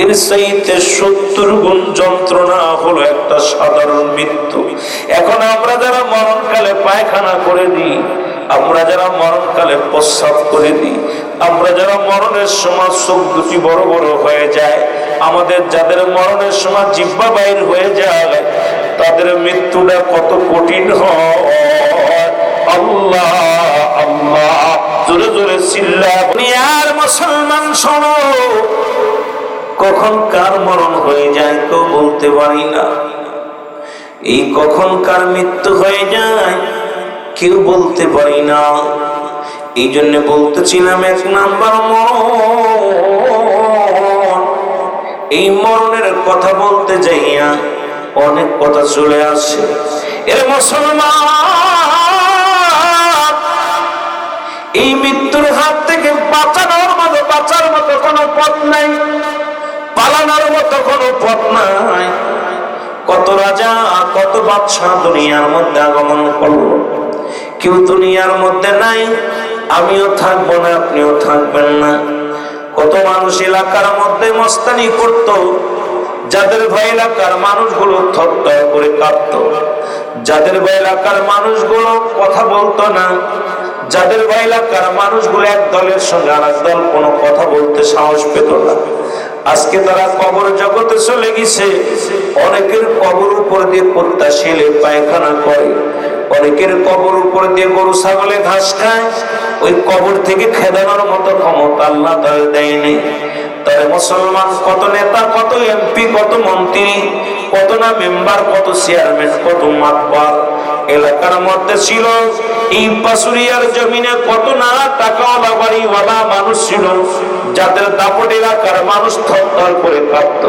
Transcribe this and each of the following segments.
এর চাইতে সত্তর গুণ যন্ত্রণা হলো একটা সাধারণ মৃত্যু। এখন আমরা যারা মরণকালে পায়খানা করে দিই, আমরা যারা মরণকালে প্রস্রাব করে দিই, আমরা যারা মরণের সময় চোখ দুটি বড় বড় হয়ে যায়, আমাদের যাদের মরণের সময় জিব্বা বাইর হয়ে যায়, তাদের মৃত্যুটা কত কঠিন হয়। আল্লাহ আল্লাহ। জোরে জোরে চিল্লা মুসলমান শোনো কখন কার মরণ হয়ে যায় কেউ বলতে পারি না। এই কখন কার মৃত্যু হয়ে যায় কেউ বলতে পারি না। এই জন্য বলতেছিলাম এক নাম্বার মরণ। এই মরণের কথা বলতে যাইয়া অনেক কথা চলে আসে। এর মুসলমান, এই মৃত্যুর হাত থেকে বাঁচানোর মতো, বাঁচার মতো কোনো পথ নাই। পালানোর মতো কোনো পথ নাই। কত রাজা, কত বাদশাহ দুনিয়ার মধ্যে আগমন করল। কেউ দুনিয়ার মধ্যে নাই, আমিও থাকব না, আপনিও থাকবেন না। কত মানুষ এলাকার মধ্যে মস্তানি করত, যাদের ভয় এলাকার মানুষগুলো থর করে কাঁপত যাদের ভয় এলাকার মানুষগুলো কথা বলতো না, যাদের ভয় এলাকার মানুষগুলো এক দলের সঙ্গে আর দল কোনো কথা বলতে সাহস পেত না। আজকে তারা কবর জগতে চলে গেছে। অনেকের কবর উপর দিয়ে কুত্তা শেলে পায়খানা করে। অনেকের কবর উপর দিয়ে গরু, ছাগলে ঘাস খায়। ওই কবর থেকে খেদানোর মতো ক্ষমতা আল্লাহ তাদের দেয়নি। তবে মুসলমান কত নেতা, কত এমপি, কত মন্ত্রী, কত না মেম্বার, কত চেয়ারম্যান, কত মাতবার। এলাকার মধ্যে ছিল। এই পাশুরিয়ার জমিনে কত না টাকাওয়ালা বাড়িওয়ালা মানুষ ছিল, যাদের দাপট এলাকার মানুষ থর করে কাঁপত।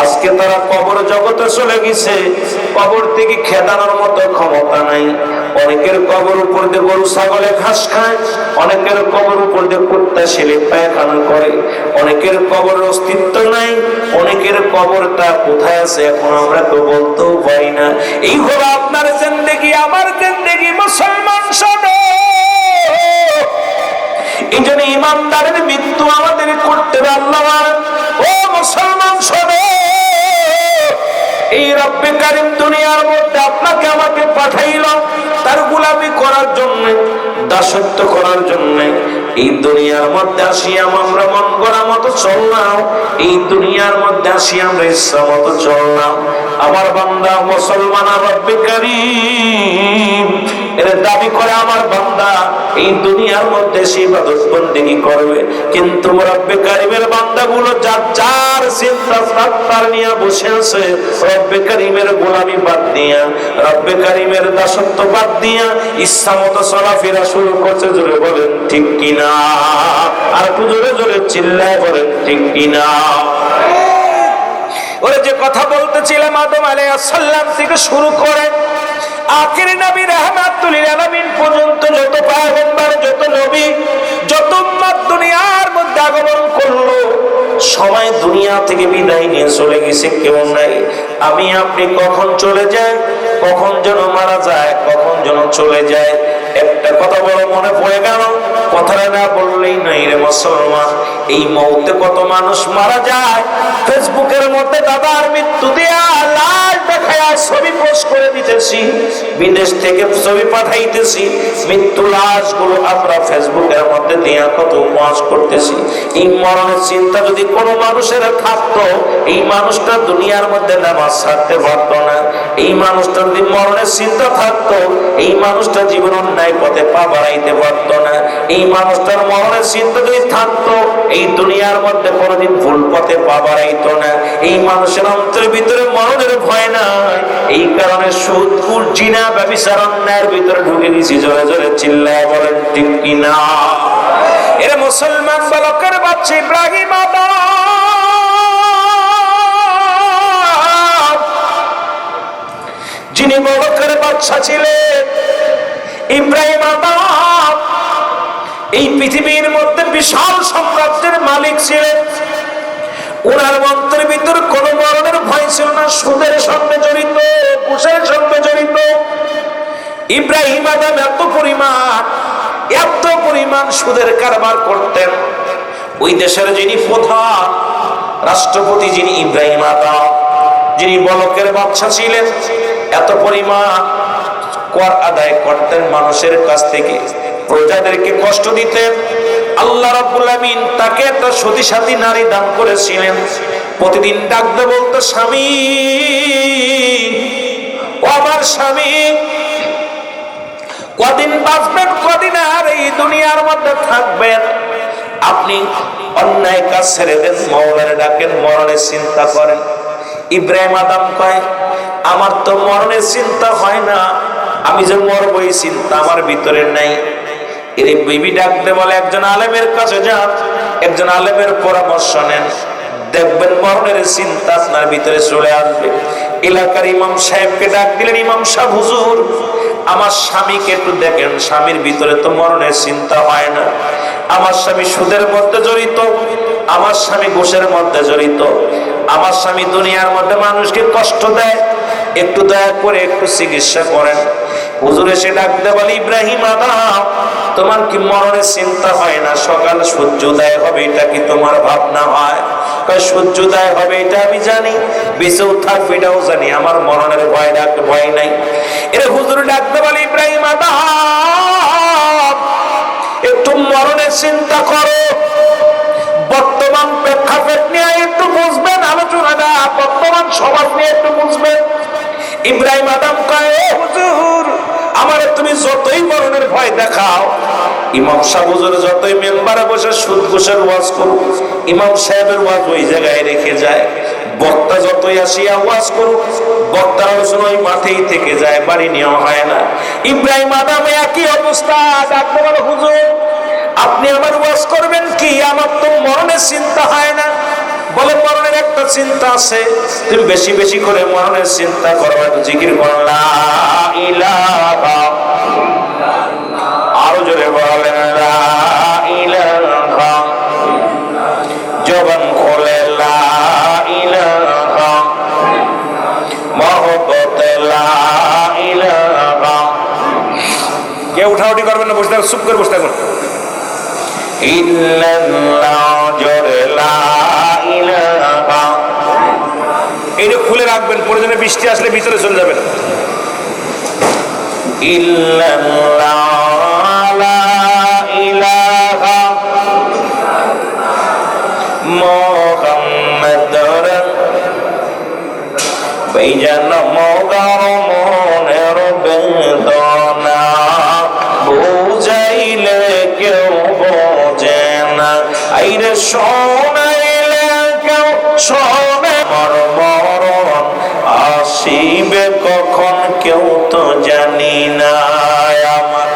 আজকে তারা কবর জগতে চলে গেছে। কবর থেকে খেদানোর মতো ক্ষমতা নাই। অনেকের কবর উপর দিয়ে গরু, ছাগলে ঘাস খায়, অনেকের কবর উপর দিয়ে কুত্তা, ছেলে পায়খানা করে। অনেকের কবর অস্তিত্ব নাই, অনেকের কবরটা কোথায় আছে এখন আমরা তো বলতেও পারি না। এই হলো আপনার জিন্দেগি, আমার জিন্দেগি, মুসলমান শোনো এই জন্য ইমানদারের মৃত্যু আমাদের করতে পারলাম ও মুসলমান! এই রব্বে কারিম দুনিয়ার মধ্যে আপনাকে আমাকে পাঠাইল, তার গুলামি করার জন্য, দাসত্ব করার জন্য। এই দুনিয়ার মধ্যে আসিয়াম আমরা মন করা মতো চললাম, এই দুনিয়ার মধ্যে আসিয়াম আমরা ইচ্ছা মতো চললাম। আমার বান্দা, মুসলমান রব্বে কারিম এর দাবি করে, আমার বান্দা এই দুনিয়ার মধ্যে করবে? কিন্তু রব্বে কারিমের যার যার চিন্তা সাত্তার নিয়ে বসে আছে, রব্বে কারিমের গোলামি বাদ দিয়া, রব্বে কারিমের দাসত্ব বাদ দিয়া, ইচ্ছা মতো চলাফেরা শুরু করছে, জোরে বলেন, ঠিক কিনা আর একটু জোরে জোরে চিল্লায় বলেন, ঠিক কিনা ওরা যে কথা বলতেছিলাম আদম আলাইহিসসালাম থেকে শুরু করে আখির নবী রাহমাতুল আলামিন পর্যন্ত যত পয়গম্বর, যত নবী, যত উম্মত দুনিয়ার মধ্যে আগমন করল সময় দুনিয়া থেকে বিদায় নিয়ে চলে গেছে, কেউ নাই। আমি, আপনি কখন চলে যাই কখন যেন মারা যায়, কখন যেন চলে যায়? একটা কথা বড় মনে পড়ে গেল। কথাটা না বললেই কত মানুষ মারা যায়। ফেসবুকের মধ্যে দাদার বিদেশ থেকে ছবি পাঠাইতেছি। মৃত্যু লাশগুলো আমরা ফেসবুকের মধ্যে দিয়া কত ওয়াজ করতেছি। এই মরণের চিন্তা যদি কোনো মানুষের থাকতো, এই মানুষটা দুনিয়ার মধ্যে নামাজ ছাড়তে পারতো না। এই মানুষটা যদি মরণের চিন্তা থাকতো, এই মানুষটা জীবন অন্যায় পথে পা বাড়াইতে পারতো না। এই মানুষটার মরণের চিন্তা যদি থাকতো। এই দুনিয়ার মধ্যে কোনোদিন ভুল পথে না। এই মানুষের অন্তরের ভিতরে মরণের ভয় এই কারণে জিনা ব্যবসার অন্যায়ের ভিতরে ঢুকে জোরে জোরে চিল্লায় বলেন, ঠিক কিনা? এরা মুসলমান বালকের বাচ্চা ইব্রাহিম যিনি বলকের বাচ্চা ছিলেন, ইব্রাহিম আদম। এই পৃথিবীর মধ্যে বিশাল সাম্রাজ্যের মালিক ছিলেন। ওনার মন্ত্রের ভিতর কোন মরণের ভয় ছিল না, সুদের সঙ্গে জড়িত, ঘুষের সঙ্গে জড়িত। ইব্রাহিম আদম এত পরিমাণ এত পরিমাণ সুদের কারবার করতেন। ওই দেশের যিনি প্রধান, রাষ্ট্রপতি যিনি ইব্রাহিম আদম, যিনি বলকের বাচ্চা ছিলেন, এত পরিমাণ কর আদায় করতেন মানুষের কাছ থেকে। প্রজাদেরকে কষ্ট দিতেন আল্লাহ রাব্বুল আমিন তাকে একটা সতী সাথী নারী দান করেছিলেন। প্রতিদিন ডাকতে বলতো, স্বামী, ও আমার স্বামী, কদিন বাঁচবেন, কদিন আর এই দুনিয়ার মধ্যে থাকবেন। আপনি অন্যায় কাজ ছেড়ে দেন মৌলারে ডাকেন মরণের চিন্তা করেন। ইব্রাহিম আদম কয়, আমার তো মরণের চিন্তা হয় না, আমি যে মরবো এই চিন্তা আমার ভিতরে নাই। এর বিবি ডাকতে বলে, একজন আলেমের কাছে যান, একজন আলেমের পরামর্শ নেন। দেখবেন মরণের চিন্তা আপনার ভিতরে চলে আসবে। এলাকার ইমাম সাহেবকে ডাক দিলেন, ইমাম সাহেব, হুজুর, আমার স্বামীকে একটু দেখেন, স্বামীর ভিতরে তো মরণের চিন্তা হয় না। আমার স্বামী সুদের মধ্যে জড়িত, আমার স্বামী ঘুষের মধ্যে জড়িত। আমার স্বামী দুনিয়ার মধ্যে মানুষকে কষ্ট দেয় একটু দয়া করে একটু চিকিৎসা করেন। হুজুর এসে ডাকতে বলে, ইব্রাহিম আদাম, তোমার কি মরণের চিন্তা হয় না? সকাল সূর্যোদয় হবে, এটা কি তোমার ভাবনা হয়? সূর্যোদয় হবে, এটা আমি জানি। বেঁচেও থাকবে, এটাও জানি। আমার মরণের ভয় ডাক ভয় নাই। এর হুজুর ডাকতে বলে, ইব্রাহিম আদাম, একটু মরণের চিন্তা করো। বর্তমান প্রেক্ষাপট নিয়ে একটু বুঝবেন, আলোচনাটা বর্তমান সমাজ নিয়ে একটু বুঝবেন। ইব্রাহিম আদম কয়, "ও হুজুর, আমারে তুমি যতই মরণের ভয় দেখাও, ইমাম সাহেব যতই মেম্বারে বসে সুদ ঘুষের ওয়াজ করুক, ইমাম সাহেবের ওয়াজ ওই জায়গায় রেখে যায়। বক্তা যতই আসিয়া ওয়াজ করুক, বক্তার আলোচনা ওই মাঠেই থেকে যায়, বাড়ি নেওয়া হয় না। ইব্রাহিম আদম একই অবস্থা ডাকতে বলো হুজুর, আপনি আমার ওয়াজ করবেন কি? আমার তো মরণের চিন্তা হয় না। একটা চিন্তা আছে। তুমি বেশি বেশি করে মরণের চিন্তা করো জিকির করলা আরও জোরে বলেন জবান খোলে কেউ উঠাউটি করবেন না, বসে থাকুন, চুপ করে বসে থাকুন। জোরে রাখবেন প্রয়োজনে বৃষ্টি আসলে ভিতরে চলে যাবেন বেজান মনের না শোনাইলে আসিবে কখন কেউ তো জানি না আমার।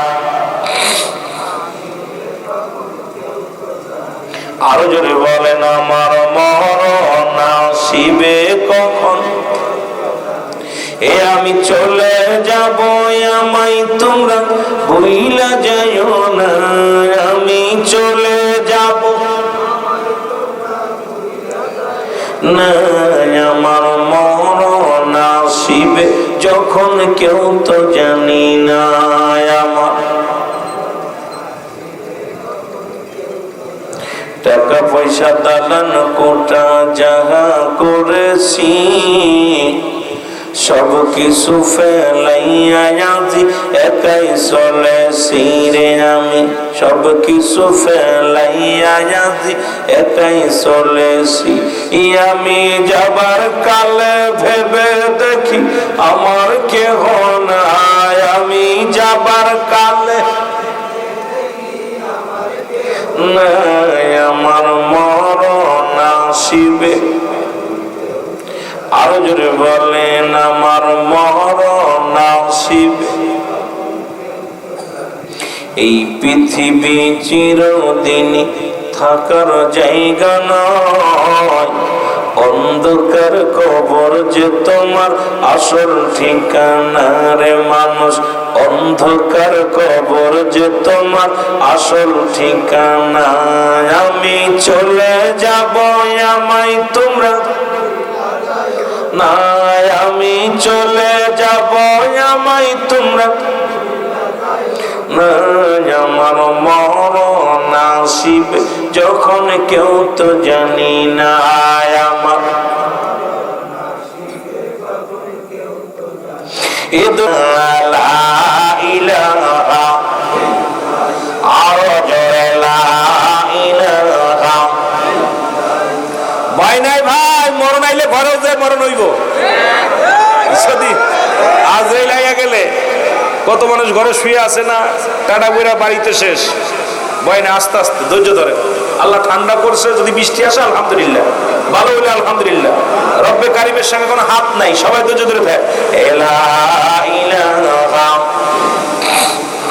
আরও জোরে বলেন, আমার মরণ আসিবে কখন? এ আমি চলে যাব আমায় তোমরা বইলা যাইও না। আমি চলে যাব। না আসিবে যখন কেউ তো জানি না আমার। টাকা পয়সা দালান কোটা যাহা করেছি সব কিছু ফেলাইয়াজি একাই চলে সিরে আমি। সব কিছু ফেলাইয়াজি একাই চলেছি ই আমি যাবার কালে ভেবে দেখি আমার কেহ নাই। এই পৃথিবী চিরদিনই থাকার জায়গা নয়। অন্ধকার কবর যে তোমার আসল ঠিকানা রে মানুষ। অন্ধকার কবর যে তোমার আসল ঠিকানা আমি চলে যাব, আমায় তোমরা না আমি চলে যাব, আমায় তোমরা আমার মরণ আসিবে, যখন কেউ তো জানি না, আমার ইদলা ইলাহা লাইয়া গেলে কত মানুষ ঘরে শুয়ে আছে না, টাটা বইরা বাড়িতে শেষ। আস্তে আস্তে ধৈর্য ধরে। আল্লাহ ঠান্ডা করছে, যদি বৃষ্টি আসে, আলহামদুলিল্লাহ। ভালো হইলে আলহামদুলিল্লাহ। রব্বে কারিমের সঙ্গে কোনো হাত নাই, সবাই ধৈর্য ধরে থাকে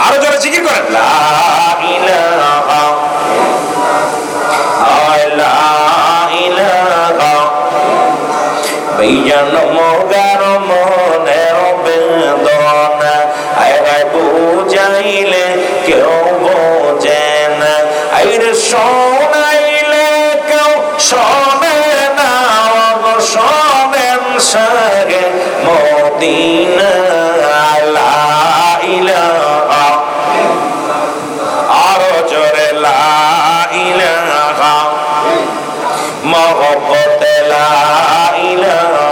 আরও জোরে জিকির করেন। লা এই জন্য محبت لا إله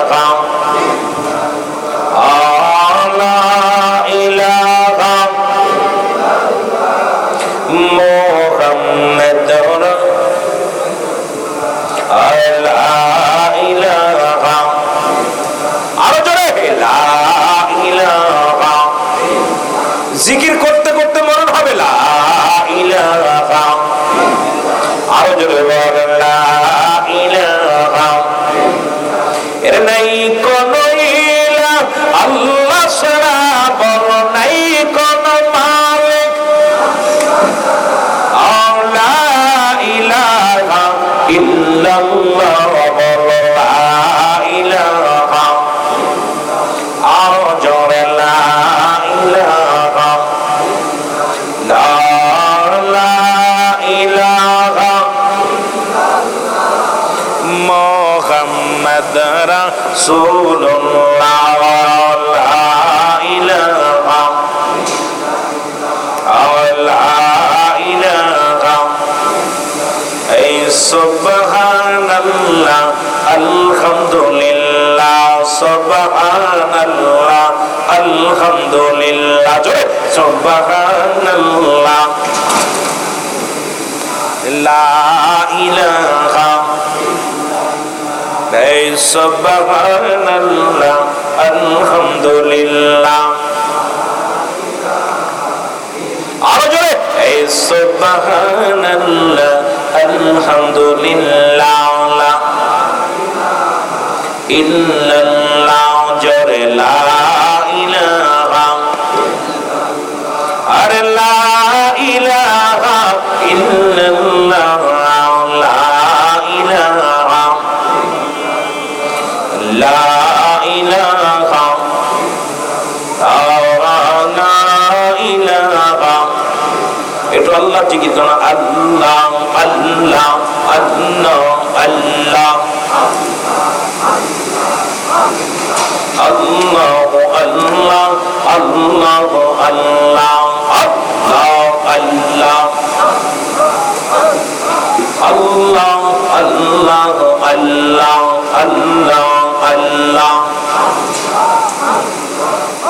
নাই إلها. ليس بغانا الله الحمد لله ليس بغانا الله الحمد لله إلا الله একটু আল্লাহ জিকির করো আল্লাহ আল্লাহ আল্লাহ আল্লাহ আল্লাহ আল্লাহ আল্লাহ আল্লাহ আল্লাহ আল্লাহ আল্লাহ আল্লাহ আল্লাহ আল্লাহ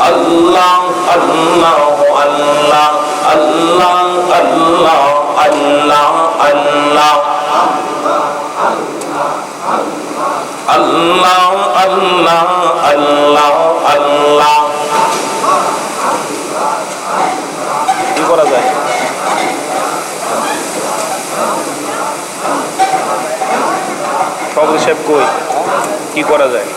আল্লাহ আল্লাহ আল্লাহ আল্লাহ আল্লাহ আল্লাহ আল্লাহ। আল্লাহ আল্লাহ আল্লাহ আল্লাহ। কি করা যায়? ফজল সাহেব কই? কি করা যায়?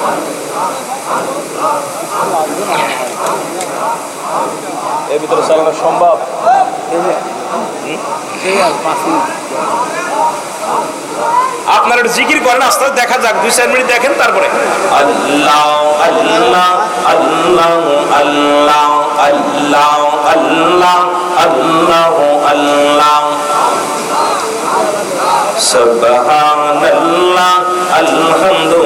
এর ভিতরে চালানো সম্ভব? আপনারা জিকির করেন, আস্তে দেখা যাক, দুই চার মিনিট দেখেন, তারপরে। আল্লাহ আল্লাহ আল্লাহ আল্লাহ আল্লাহ আল্লাহ আল্লাহ আল্লাহ সুবহানাল্লাহ, আলহামদুলিল্লাহ।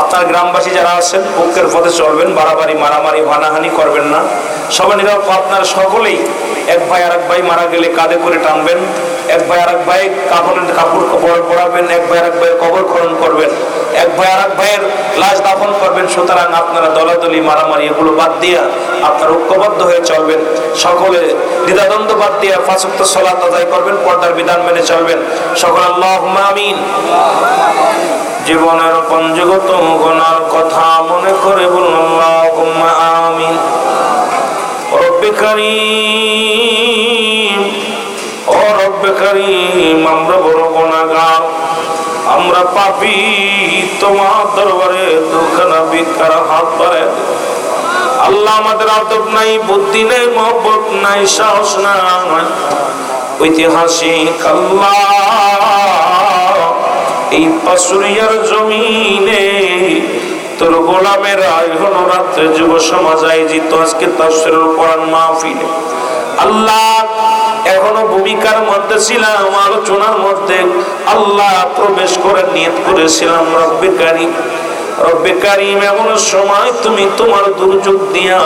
আপনার গ্রামবাসী যারা আছেন, পক্ষের পথে চলবেন, বাড়াবাড়ি, মারামারি হানাহানি করবেন না। সবাই নিরাপ আপনার সকলেই এক ভাই আর এক ভাই মারা গেলে কাঁধে করে টানবেন, এক ভাই আর এক ভাই কাপড়ের কাপড় কাপড় পরাবেন এক ভাই আর এক ভাইয়ের কবর খনন করবেন, এক ভাই আর এক ভাইয়ের লাশ দাফন করবেন। সুতরাং আপনারা দলাদলি, মারামারি এগুলো বাদ দিয়া আপনার ঐক্যবদ্ধ হয়ে চলবেন। সকলে দ্বিধাদ্বন্দ্ব বাদ দিয়া ফাঁসক্ত সলাত আদায় করবেন, পর্দার বিধান মেনে চলবেন। সকল আল্লাহ আমিন। জীবনের পঞ্জগত গণার কথা মনে করে আল্লাহুম্মা আমিন। রব্বে ও রব্বে আমরা বড় গুনাহগার। আমরা পাপী, তোমার দরবারে দুখানা ভিক্ষার হাত বাড়ে আল্লাহ আমাদের আদব নাই, বুদ্ধি নেই, মহব্বত নাই, সাহস নাই। ঐতিহাসিক আল্লাহ এই পাশুরিয়ার জমিনে তোর গোলামের হলো রাত্রে যুব সমাজ আয়োজিত। আজকে তাফসিরুল কোরআন মাহফিলে। আল্লাহ এখনও ভূমিকার মধ্যে ছিলাম, আলোচনার মধ্যে আল্লাহ প্রবেশ করে নিয়ত করেছিলাম, রব্বে কারিম রব্বে কারিম, এমন সময় তুমি তোমার দুর্যোগ দিয়া